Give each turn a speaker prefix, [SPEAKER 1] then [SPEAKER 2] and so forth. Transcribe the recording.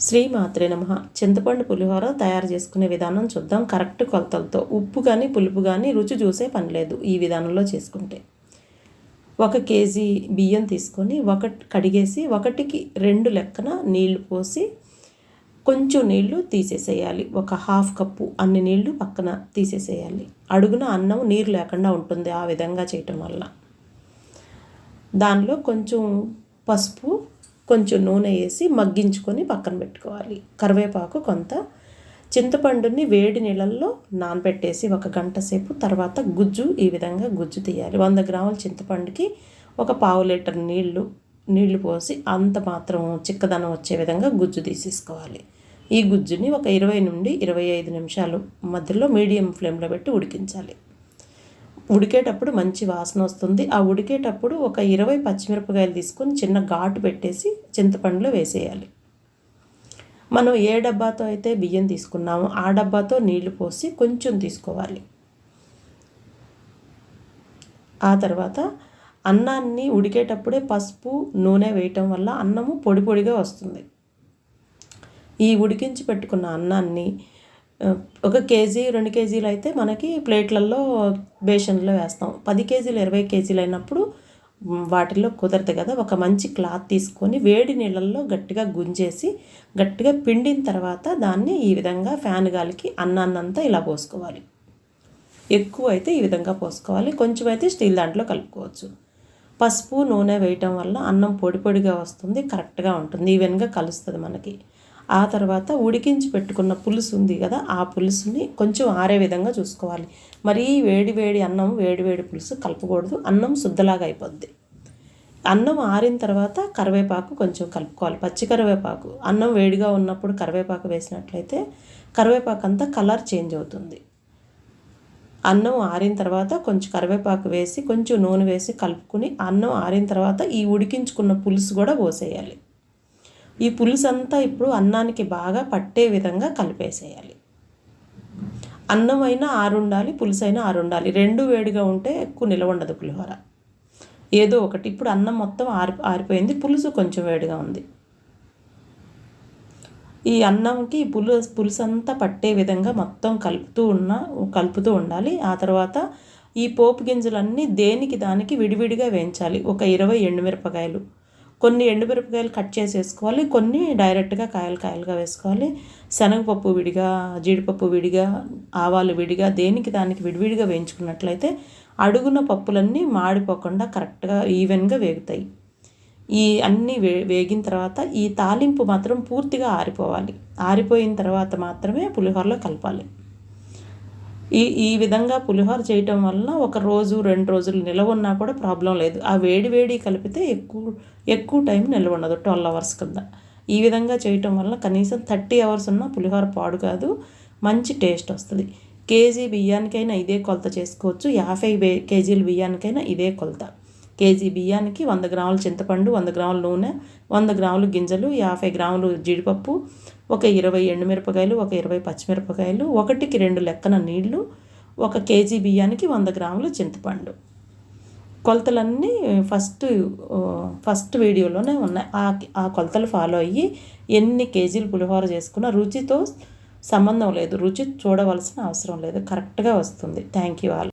[SPEAKER 1] శ్రీమాత్రే నమ. చింతపండు పులిహోర తయారు చేసుకునే విధానం చూద్దాం. కరెక్ట్ కొలతలతో ఉప్పు కానీ పులుపు కానీ రుచి చూసే పని లేదు ఈ విధానంలో చేసుకుంటే. ఒక కేజీ బియ్యం తీసుకొని ఒక కడిగేసి ఒకటికి రెండు లెక్కన నీళ్ళు పోసి కొంచెం నీళ్ళు తీసేసేయాలి. ఒక హాఫ్ కప్పు అన్ని నీళ్ళు పక్కన తీసేసేయాలి. అడుగున అన్నం నీరు లేకుండా ఉంటుంది ఆ విధంగా చేయటం వల్ల. దానిలో కొంచెం పసుపు కొంచెం నూనె వేసి మగ్గించుకొని పక్కన పెట్టుకోవాలి. కరివేపాకు కొంత చింతపండుని వేడి నీళ్ళల్లో నానబెట్టేసి ఒక గంట సేపు తర్వాత గుజ్జు ఈ విధంగా గుజ్జు తీయాలి. వంద గ్రాముల చింతపండుకి ఒక పావు లీటర్ నీళ్ళు నీళ్ళు పోసి అంత మాత్రం చిక్కదనం వచ్చే విధంగా గుజ్జు తీసేసుకోవాలి. ఈ గుజ్జుని ఒక ఇరవై నుండి ఇరవై ఐదు నిమిషాలు మధ్యలో మీడియం ఫ్లేమ్లో పెట్టి ఉడికించాలి. ఉడికేటప్పుడు మంచి వాసన వస్తుంది. ఆ ఉడికేటప్పుడు ఒక ఇరవై పచ్చిమిరపకాయలు తీసుకొని చిన్న ఘాటు పెట్టేసి చింతపండులో వేసేయాలి. మనం ఏ డబ్బాతో అయితే బియ్యం తీసుకున్నామో ఆ డబ్బాతో నీళ్ళు పోసి కొంచెం తీసుకోవాలి. ఆ తర్వాత అన్నాన్ని ఉడికేటప్పుడే పసుపు నూనె వేయటం వల్ల అన్నము పొడి పొడిగా వస్తుంది. ఈ ఉడికించి పెట్టుకున్న అన్నాన్ని ఒక కేజీ రెండు కేజీలు అయితే మనకి ప్లేట్లలో బేషన్లో వేస్తాం. పది కేజీలు ఇరవై కేజీలు అయినప్పుడు వాటిల్లో కుదరదు కదా. ఒక మంచి క్లాత్ తీసుకొని వేడి నీళ్ళల్లో గట్టిగా గుంజేసి గట్టిగా పిండిన తర్వాత దాన్ని ఈ విధంగా ఫ్యాన్ గాలికి అన్నాన్నంతా ఇలా పోసుకోవాలి. ఎక్కువ అయితే ఈ విధంగా పోసుకోవాలి. కొంచెం అయితే స్టీల్ దాంట్లో కలుపుకోవచ్చు. పసుపు నూనె వేయటం వల్ల అన్నం పొడి పొడిగా వస్తుంది కరెక్ట్గా ఉంటుంది. ఈవెన్గా కలుస్తుంది మనకి. ఆ తర్వాత ఉడికించి పెట్టుకున్న పులుసు ఉంది కదా ఆ పులుసుని కొంచెం ఆరే విధంగా చూసుకోవాలి. మరీ వేడి వేడి అన్నం వేడి వేడి పులుసు కలపకూడదు. అన్నం శుద్ధలాగా అయిపోద్ది. అన్నం ఆరిన తర్వాత కరివేపాకు కొంచెం కలుపుకోవాలి. పచ్చి కరివేపాకు. అన్నం వేడిగా ఉన్నప్పుడు కరివేపాకు వేసినట్లయితే కరివేపాకు అంతా కలర్ చేంజ్ అవుతుంది. అన్నం ఆరిన తర్వాత కొంచెం కరివేపాకు వేసి కొంచెం నూనె వేసి కలుపుకుని అన్నం ఆరిన తర్వాత ఈ ఉడికించుకున్న పులుసు కూడా పోసేయాలి. ఈ పులుసు అంతా ఇప్పుడు అన్నానికి బాగా పట్టే విధంగా కలిపేసేయాలి. అన్నం అయినా ఆరుండాలి పులుసైనా ఆరుండాలి. రెండు వేడిగా ఉంటే ఎక్కువ నిలవ ఉండదు పులిహోర. ఏదో ఒకటి. ఇప్పుడు అన్నం మొత్తం ఆరి ఆరిపోయింది. పులుసు కొంచెం వేడిగా ఉంది. ఈ అన్నంకి పులు పులుసు అంతా పట్టే విధంగా మొత్తం కలుపుతూ ఉన్న కలుపుతూ ఉండాలి. ఆ తర్వాత ఈ పోపు గింజలన్నీ దేనికి దానికి విడివిడిగా వేయించాలి. ఒక ఇరవై ఎండుమిరపకాయలు. కొన్ని ఎండుమిరపకాయలు కట్ చేసి వేసుకోవాలి కొన్ని డైరెక్ట్గా కాయలు కాయలుగా వేసుకోవాలి. శనగపప్పు విడిగా జీడిపప్పు విడిగా ఆవాలు విడిగా దేనికి దానికి విడివిడిగా వేయించుకున్నట్లయితే అడుగున పప్పులన్నీ మాడిపోకుండా కరెక్ట్గా ఈవెన్గా వేగుతాయి. ఈ అన్నీ వే వేగిన తర్వాత ఈ తాలింపు మాత్రం పూర్తిగా ఆరిపోవాలి. ఆరిపోయిన తర్వాత మాత్రమే పులిహోరలో కలపాలి. ఈ ఈ విధంగా పులిహోర చేయటం వలన ఒక రోజు రెండు రోజులు నిలవ ఉన్నా కూడా ప్రాబ్లం లేదు. ఆ వేడి వేడి కలిపితే ఎక్కువ ఎక్కువ టైం నిల్వ ఉండదు ట్వెల్వ్ అవర్స్ కింద. ఈ విధంగా చేయటం వల్ల కనీసం థర్టీ అవర్స్ ఉన్న పులిహోర పాడు కాదు మంచి టేస్ట్ వస్తుంది. కేజీ బియ్యానికైనా ఇదే కొలత చేసుకోవచ్చు యాభై కేజీల బియ్యానికైనా ఇదే కొలత. కేజీ బియ్యానికి వంద గ్రాముల చింతపండు వంద గ్రాముల నూనె వంద గ్రాములు గింజలు యాభై గ్రాములు జీడిపప్పు ఒక ఇరవై ఎండుమిరపకాయలు ఒక ఇరవై పచ్చిమిరపకాయలు ఒకటికి రెండు లెక్కన నీళ్ళు ఒక కేజీ బియ్యానికి వంద గ్రాములు చింతపండు. కొలతలన్నీ ఫస్ట్ ఫస్ట్ వీడియోలోనే ఉన్నాయి. ఆ ఆ కొలతలు ఫాలో అయ్యి ఎన్ని కేజీలు పులిహోర చేసుకున్నా రుచితో సంబంధం లేదు. రుచి చూడవలసిన అవసరం లేదు. కరెక్ట్గా వస్తుంది. Thank you all.